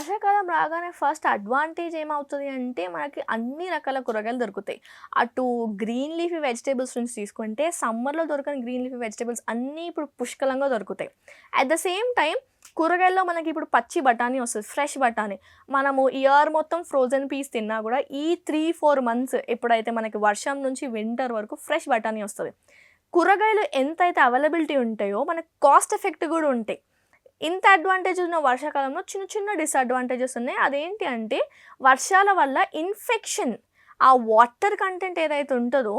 వర్షాకాలం రాగానే first advantage ఏమవుతుంది అంటే మనకి అన్ని రకాల కూరగాయలు దొరుకుతాయి. అటు గ్రీన్ లీఫీ వెజిటేబుల్స్ నుంచి తీసుకుంటే సమ్మర్లో దొరకని గ్రీన్ లీఫీ వెజిటేబుల్స్ అన్నీ ఇప్పుడు పుష్కలంగా దొరుకుతాయి. అట్ ద సేమ్ టైం కూరగాయల్లో మనకి ఇప్పుడు పచ్చి బఠానీ వస్తుంది ఫ్రెష్ బఠానీ. మనము ఇయర్ మొత్తం ఫ్రోజన్ పీస్ తిన్నా కూడా ఈ త్రీ ఫోర్ మంత్స్ ఎప్పుడైతే మనకి వర్షం నుంచి వింటర్ వరకు ఫ్రెష్ బఠానీ వస్తుంది. కూరగాయలు ఎంతైతే అవైలబిలిటీ ఉంటాయో మనకు కాస్ట్ ఎఫెక్ట్ కూడా ఉంటాయి. ఇంత అడ్వాంటేజ్ ఉన్న వర్షాకాలంలో చిన్న చిన్న డిసడ్వాంటేజెస్ ఉన్నాయి. అదేంటి అంటే వర్షాల వల్ల ఇన్ఫెక్షన్ ఆ వాటర్ కంటెంట్ ఏదైతే ఉంటుందో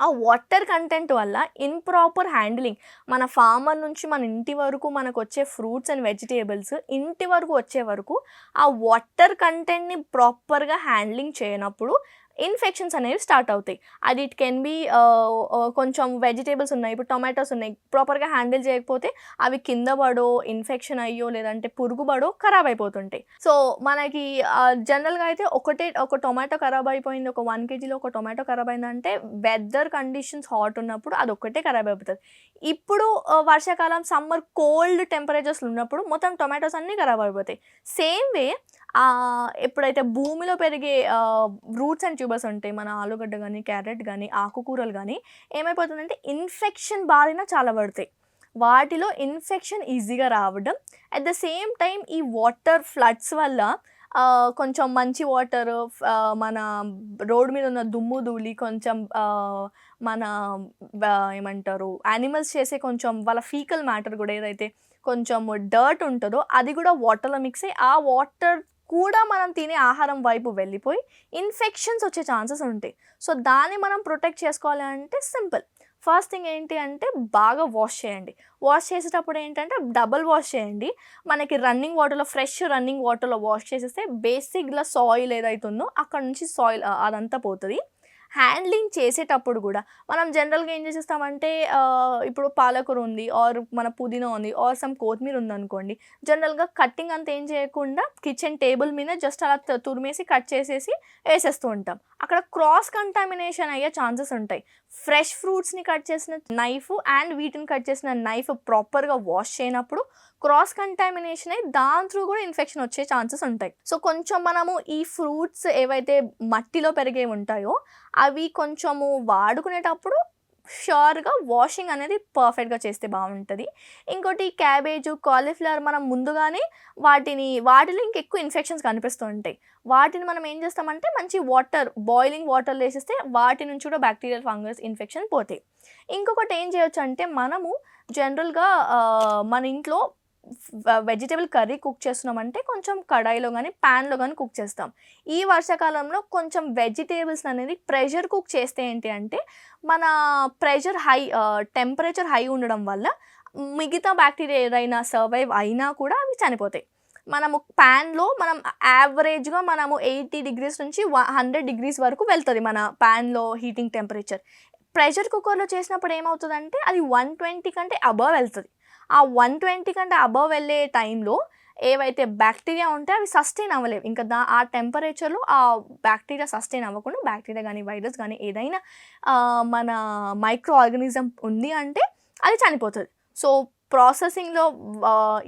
ఆ వాటర్ కంటెంట్ వల్ల ఇంప్రాపర్ హ్యాండిలింగ్ మన ఫార్మర్ నుంచి మన ఇంటి వరకు మనకు వచ్చే ఫ్రూట్స్ అండ్ వెజిటేబుల్స్ ఇంటి వరకు వచ్చే వరకు ఆ వాటర్ కంటెంట్ని ప్రాపర్గా హ్యాండ్లింగ్ చేయనప్పుడు ఇన్ఫెక్షన్స్ అనేవి స్టార్ట్ అవుతాయి. అది ఇట్ కెన్ బి కొంచెం వెజిటేబుల్స్ ఉన్నాయి. ఇప్పుడు టొమాటోస్ ఉన్నాయి. ప్రాపర్గా హ్యాండిల్ చేయకపోతే అవి కింద పడో ఇన్ఫెక్షన్ అయ్యో లేదంటే పురుగు పడో ఖరాబ్ అయిపోతుంటాయి. సో మనకి జనరల్గా అయితే ఒకటే ఒక టొమాటో ఖరాబ్ అయిపోయింది. ఒక వన్ కేజీలో ఒక టొమాటో ఖరాబ్ అయిందంటే వెదర్ కండిషన్స్ హాట్ ఉన్నప్పుడు అది ఒక్కటే ఖరాబ్ అయిపోతుంది. ఇప్పుడు వర్షాకాలం సమ్మర్ కోల్డ్ టెంపరేచర్స్ ఉన్నప్పుడు మొత్తం టొమాటోస్ అన్నీ ఖరాబ్ అయిపోతాయి. సేమ్ వే ఎప్పుడైతే భూమిలో పెరిగే రూట్స్ అండ్ ట్యూబర్స్ ఉంటాయి మన ఆలుగడ్డ కానీ క్యారెట్ కానీ ఆకుకూరలు కానీ ఏమైపోతుందంటే ఇన్ఫెక్షన్ బారిన చాలా పడతాయి. వాటిలో ఇన్ఫెక్షన్ ఈజీగా రావడం అట్ ద సేమ్ టైం ఈ వాటర్ ఫ్లడ్స్ వల్ల కొంచెం మంచి వాటర్ మన రోడ్ మీద ఉన్న దుమ్ము ధూళి కొంచెం మన ఏమంటారు యానిమల్స్ చేసే కొంచెం వాళ్ళ ఫీకల్ మ్యాటర్ కూడా ఏదైతే కొంచెం డర్ట్ ఉంటుందో అది కూడా వాటర్లో మిక్స్ అయ్యి ఆ వాటర్ కూడా మనం తినే ఆహారం వైపు వెళ్ళిపోయి ఇన్ఫెక్షన్స్ వచ్చే ఛాన్సెస్ ఉంటాయి. సో దాన్ని మనం ప్రొటెక్ట్ చేసుకోవాలి అంటే సింపుల్. ఫస్ట్ థింగ్ ఏంటి అంటే బాగా వాష్ చేయండి. వాష్ చేసేటప్పుడు ఏంటంటే డబల్ వాష్ చేయండి. మనకి రన్నింగ్ వాటర్లో ఫ్రెష్ రన్నింగ్ వాటర్లో వాష్ చేసేస్తే బేసిక్గా సాయిల్ ఏదైతుందో అక్కడ నుంచి సాయిల్ అదంతా పోతుంది. హ్యాండ్లింగ్ చేసేటప్పుడు కూడా మనం జనరల్గా ఏం చేసేస్తామంటే ఇప్పుడు పాలకూర ఉంది ఆర్ మన పుదీనా ఉంది ఆర్ సమ్ కొత్తిమీర ఉంది అనుకోండి జనరల్గా కట్టింగ్ అంత ఏం చేయకుండా కిచెన్ టేబుల్ మీద జస్ట్ అలా తురిమేసి కట్ చేసేసి వేసేస్తూ ఉంటాం. అక్కడ క్రాస్ కంటామినేషన్ అయ్యే ఛాన్సెస్ ఉంటాయి. ఫ్రెష్ ఫ్రూట్స్ని కట్ చేసిన నైఫ్ అండ్ వీటిని కట్ చేసిన నైఫ్ ప్రాపర్గా వాష్ చేయనప్పుడు క్రాస్ కంటామినేషన్ అయ్యి దాని త్రూ కూడా ఇన్ఫెక్షన్ వచ్చే ఛాన్సెస్ ఉంటాయి. సో కొంచెం మనము ఈ ఫ్రూట్స్ ఏవైతే మట్టిలో పెరిగే ఉంటాయో అవి కొంచెము వాడుకునేటప్పుడు షూర్గా వాషింగ్ అనేది పర్ఫెక్ట్గా చేస్తే బాగుంటుంది. ఇంకోటి క్యాబేజ్ కాలీఫ్లవర్ మనం ముందుగానే వాటిని వాటిలో ఇంకెక్కువ ఇన్ఫెక్షన్స్ కనిపిస్తూ ఉంటాయి. వాటిని మనం ఏం చేస్తామంటే మంచి వాటర్ బాయిలింగ్ వాటర్లో వేసేస్తే వాటి నుంచి కూడా బ్యాక్టీరియల్ ఫంగస్ ఇన్ఫెక్షన్ పోతాయి. ఇంకొకటి ఏం చేయొచ్చు అంటే మనము జనరల్గా మన ఇంట్లో వెజిటేబుల్ కర్రీ కుక్ చేస్తున్నామంటే కొంచెం కడాయిలో కానీ ప్యాన్లో కానీ కుక్ చేస్తాం. ఈ వర్షాకాలంలో కొంచెం వెజిటేబుల్స్ అనేది ప్రెషర్ కుక్ చేస్తే ఏంటి అంటే మన ప్రెషర్ హై టెంపరేచర్ హై ఉండడం వల్ల మిగతా బ్యాక్టీరియా ఏదైనా సర్వైవ్ అయినా కూడా అవి చనిపోతాయి. మనము ప్యాన్లో మనం యావరేజ్గా మనము ఎయిటీ డిగ్రీస్ నుంచి హండ్రెడ్ డిగ్రీస్ వరకు వెళ్తుంది మన ప్యాన్లో హీటింగ్ టెంపరేచర్ ప్రెషర్ కుక్కర్లో చేసినప్పుడు ఏమవుతుందంటే అది వన్ ట్వంటీ కంటే అబవ్ వెళ్తుంది. ఆ వన్ ట్వంటీ కంటే అబవ్ వెళ్ళే టైంలో ఏవైతే బ్యాక్టీరియా ఉంటే అవి సస్టైన్ అవ్వలేవు. ఇంకా దా ఆ టెంపరేచర్లో ఆ బ్యాక్టీరియా సస్టైన్ అవ్వకుండా బ్యాక్టీరియా కానీ వైరస్ కానీ ఏదైనా మన మైక్రో ఆర్గనిజం ఉంది అంటే అది చనిపోతుంది. సో ప్రాసెసింగ్లో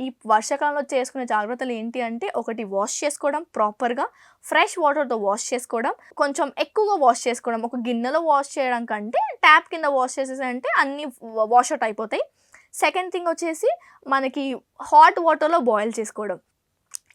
ఈ వర్షాకాలంలో చేసుకునే జాగ్రత్తలు ఏంటి అంటే ఒకటి వాష్ చేసుకోవడం ప్రాపర్గా ఫ్రెష్ వాటర్తో వాష్ చేసుకోవడం కొంచెం ఎక్కువగా వాష్ చేసుకోవడం. ఒక గిన్నెలో వాష్ చేయడం కంటే ట్యాప్ కింద వాష్ చేసేసంటే అన్నీ వాష్ అవుట్ అయిపోతాయి. సెకండ్ థింగ్ వచ్చేసి మనకి హాట్ వాటర్లో బాయిల్ చేసుకోవడం.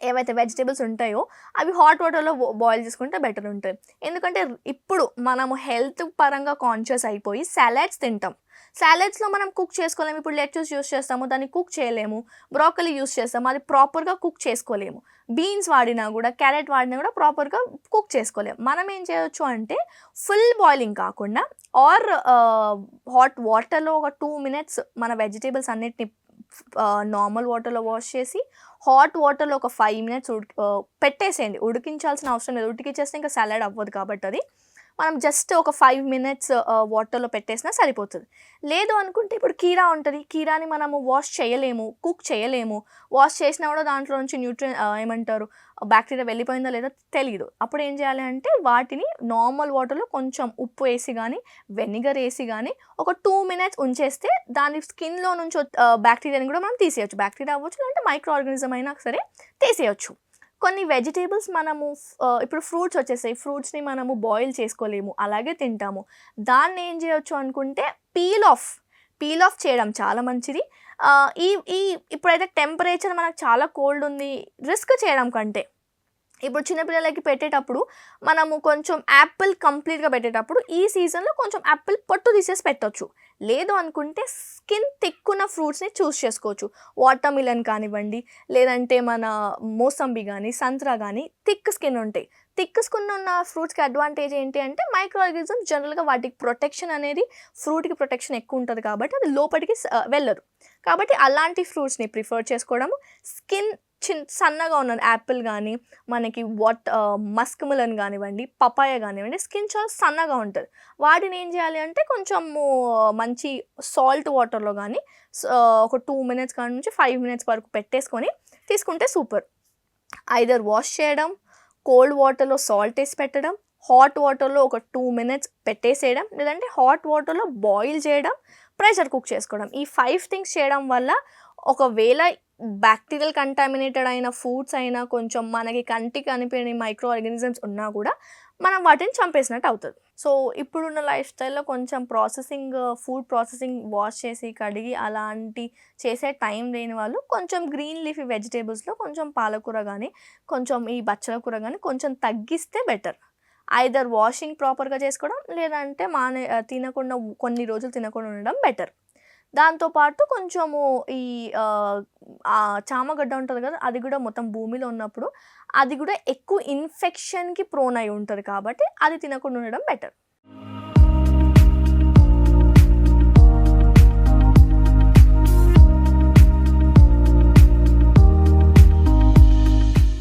ఏవైతే వెజిటేబుల్స్ ఉంటాయో అవి హాట్ వాటర్లో బాయిల్ చేసుకుంటే బెటర్ ఉంటుంది. ఎందుకంటే ఇప్పుడు మనము హెల్త్ పరంగా కాన్షియస్ అయిపోయి సలాడ్స్ తింటాం. సాలెడ్స్లో మనం కుక్ చేసుకోలేము. ఇప్పుడు లెట్యూస్ యూస్ చేస్తాము దాన్ని కుక్ చేయలేము. బ్రోకలీ యూస్ చేస్తాము అది ప్రాపర్గా కుక్ చేసుకోలేము. బీన్స్ వాడినా కూడా క్యారెట్ వాడినా కూడా ప్రాపర్గా కుక్ చేసుకోలేము. మనం ఏం చేయొచ్చు అంటే ఫుల్ బాయిలింగ్ కాకుండా ఆర్ హాట్ వాటర్లో ఒక టూ మినిట్స్ మన వెజిటేబుల్స్ అన్నిటిని నార్మల్ వాటర్లో వాష్ చేసి హాట్ వాటర్లో ఒక ఫైవ్ మినిట్స్ ఉడికి పెట్టేసేయండి. ఉడికించాల్సిన అవసరం లేదు. ఉడికించేస్తే ఇంకా సలాడ్ అవ్వదు కాబట్టి అది. మనం జస్ట్ ఒక ఫైవ్ మినిట్స్ వాటర్లో పెట్టేసినా సరిపోతుంది. లేదు అనుకుంటే ఇప్పుడు కీరా ఉంటుంది. కీరాని మనము వాష్ చేయలేము కుక్ చేయలేము. వాష్ చేసినా కూడా దాంట్లో నుంచి న్యూట్రియన్ uh, ఏమంటారు బ్యాక్టీరియా వెళ్ళిపోయిందో లేదో తెలియదు అప్పుడు ఏం చేయాలి అంటే వాటిని నార్మల్ వాటర్లో కొంచెం ఉప్పు వేసి కానీ వెనిగర్ వేసి కానీ ఒక టూ మినిట్స్ ఉంచేస్తే దాని స్కిన్లో నుంచి uh, బ్యాక్టీరియాని కూడా మనం తీసేయచ్చు. బ్యాక్టీరియా అవ్వచ్చు లేదంటే మైక్రో ఆర్గానిజం అయినా సరే తీసేయచ్చు. కొన్ని వెజిటేబుల్స్ మనము ఇప్పుడు ఫ్రూట్స్ వచ్చేసాయి. ఫ్రూట్స్‌ని మనము బాయిల్ చేసుకోలేము. అలాగే తింటాము. దాన్ని ఏం చేయొచ్చు అనుకుంటే పీల్ ఆఫ్, పీల్ ఆఫ్ చేయడం చాలా మంచిది. ఈ ఈ ఇప్పుడైతే టెంపరేచర్ మనకు చాలా కోల్డ్ ఉంది. రిస్క్ చేయడం కంటే ఇప్పుడు చిన్నపిల్లలకి పెట్టేటప్పుడు మనము కొంచెం యాపిల్ కంప్లీట్‌గా పెట్టేటప్పుడు ఈ సీజన్‌లో కొంచెం యాపిల్ పొట్టు తీసేసి పెట్టొచ్చు. లేదు అనుకుంటే స్కిన్ తిక్కున్న ఫ్రూట్స్‌ని చూస్ చేసుకోవచ్చు. వాటర్ మిలన్ కానివ్వండి, లేదంటే మన మోసంబి కానీ సంత్రా కానీ థిక్ స్కిన్ ఉంటాయి. థిక్ స్కిన్ ఉన్న ఫ్రూట్స్‌కి అడ్వాంటేజ్ ఏంటి అంటే మైక్రో జనరల్‌గా వాటికి ప్రొటెక్షన్ అనేది ఫ్రూట్‌కి ప్రొటెక్షన్ ఎక్కువ ఉంటుంది కాబట్టి అది లోపలికి వెళ్ళరు వెళ్ళదు. కాబట్టి అలాంటి ఫ్రూట్స్‌ని ప్రిఫర్ చేసుకోవడము. స్కిన్ చిన్ సన్నగా ఉన్న యాపిల్ కానీ మనకి వాట్ ఆహ్, మస్క్ పపాయ కానివ్వండి స్కిన్ చాలా సన్నగా ఉంటుంది వాటిని ఏం చేయాలి అంటే కొంచెము మంచి సాల్ట్ వాటర్‌లో కానీ ఒక టూ మినిట్స్ కాడి నుంచి ఫైవ్ మినిట్స్ వరకు పెట్టేసుకొని తీసుకుంటే సూపర్. ఐదర్ వాష్ చేయడం, కోల్డ్ వాటర్‌లో సాల్ట్ వేసి పెట్టడం, హాట్ వాటర్‌లో ఒక టూ మినిట్స్ పెట్టేసేయడం, లేదంటే హాట్ వాటర్‌లో బాయిల్ చేయడం, ప్రెషర్ కుక్ చేసుకోవడం. ఈ ఫైవ్ థింగ్స్ చేయడం వల్ల ఒకవేళ బ్యాక్టీరియల్ కంటామినేటెడ్ అయిన ఫుడ్స్ అయినా కొంచెం మనకి కంటికి కనిపించని మైక్రో ఆర్గానిజమ్స్ ఉన్నా కూడా మనం వాటిని చంపేసినట్టు అవుతుంది సో, ఇప్పుడున్న లైఫ్ స్టైల్‌లో కొంచెం ప్రాసెసింగ్ ఫుడ్ ప్రాసెసింగ్ వాష్ చేసి, కడిగి అలాంటి చేసే టైం లేని వాళ్ళు కొంచెం గ్రీన్ లీఫీ వెజిటేబుల్స్లో కొంచెం పాలకూర కానీ కొంచెం ఈ బచ్చల కూర కానీ కొంచెం తగ్గిస్తే బెటర్. ఐదర్ వాషింగ్ ప్రాపర్‌గా చేసుకోవడం, లేదంటే మానే తినకుండా కొన్ని రోజులు తినకుండా ఉండడం బెటర్. దాంతోపాటు కొంచెము ఈ చామగడ్డ ఉంటుంది కదా! అది కూడా మొత్తం భూమిలో ఉన్నప్పుడు అది కూడా ఎక్కువ ఇన్ఫెక్షన్‌కి ప్రోన్ అయి ఉంటుంది కాబట్టి అది తినకుండా ఉండడం బెటర్.